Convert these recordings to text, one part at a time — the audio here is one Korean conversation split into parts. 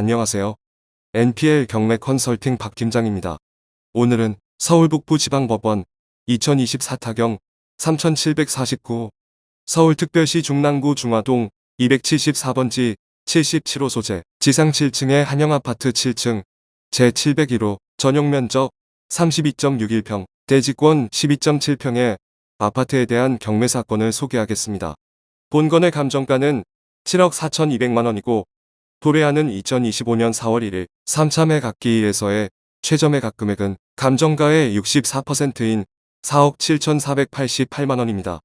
안녕하세요. NPL 경매 컨설팅 박 팀장입니다. 오늘은 서울 북부 지방법원 2024 타경 3749 서울특별시 중랑구 중화동 274번지 77호 소재 지상 7층의 한영아파트 7층 제701호 전용 면적 32.61평 대지권 12.7평의 아파트에 대한 경매 사건을 소개하겠습니다. 본건의 감정가는 7억 4,200만 원이고 도래하는 2025년 4월 1일 3차 매각기일에서의 최저 매각 금액은 감정가의 64%인 4억 7,488만 원입니다.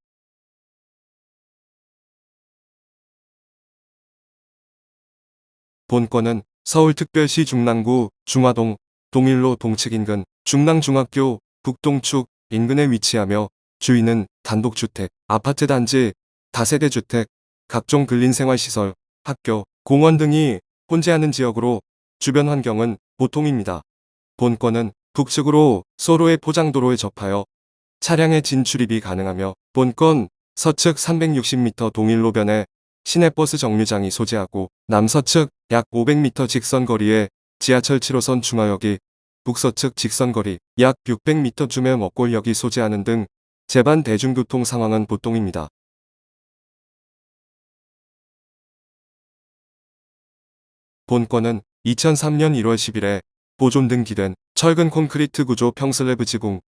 본건은 서울특별시 중랑구 중화동 동일로 동측 인근 중랑중학교 북동축 인근에 위치하며 주위는 단독주택, 아파트 단지, 다세대 주택, 각종 근린생활시설, 학교, 공원 등이 혼재하는 지역으로 주변 환경은 보통입니다. 본건은 북측으로 소로의 포장도로에 접하여 차량의 진출입이 가능하며 본건 서측 360m 동일로변에 시내버스 정류장이 소재하고 남서측 약 500m 직선 거리에 지하철 7호선 중화역이 북서측 직선 거리 약 600m쯤의 먹골역이 소재하는 등 제반 대중교통 상황은 보통입니다. 본건은 2003년 1월 10일에 보존 등기된 철근 콘크리트 구조 평슬래브 지붕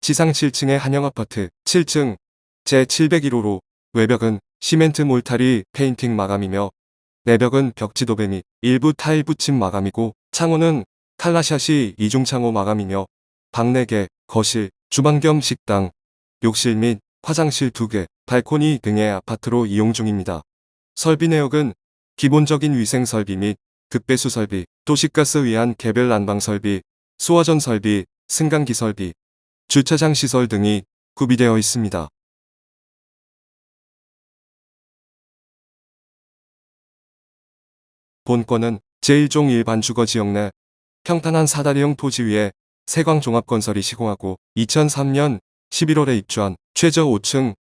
지상 7층의 한영아파트 7층 제701호로 외벽은 시멘트 몰타리 페인팅 마감이며 내벽은 벽지도배 및 일부 타일 붙임 마감이고 창호는 칼라샷이 이중창호 마감이며 방 4개, 거실, 주방 겸 식당, 욕실 및 화장실 2개, 발코니 등의 아파트로 이용 중입니다. 설비 내역은 기본적인 위생 설비 및 급배수 설비, 도시가스 위한 개별 난방 설비, 수화전 설비, 승강기 설비, 주차장 시설 등이 구비되어 있습니다. 본건은 제1종 일반 주거지역 내 평탄한 사다리형 토지 위에 세광종합건설이 시공하고 2003년 11월에 입주한 최저 5층,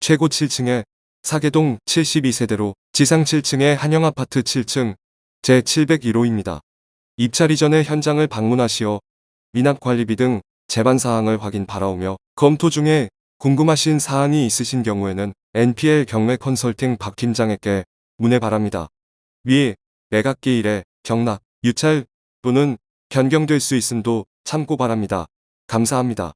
최고 7층의 사계동 72세대로 지상 7층의 한영아파트 7층 제701호입니다. 입찰 이전에 현장을 방문하시어 미납관리비 등 제반사항을 확인 바라오며 검토 중에 궁금하신 사항이 있으신 경우에는 NPL 경매 컨설팅 박 팀장에게 문의 바랍니다. 위 매각기 일에 경락, 유찰 또는 변경될 수 있음도 참고 바랍니다. 감사합니다.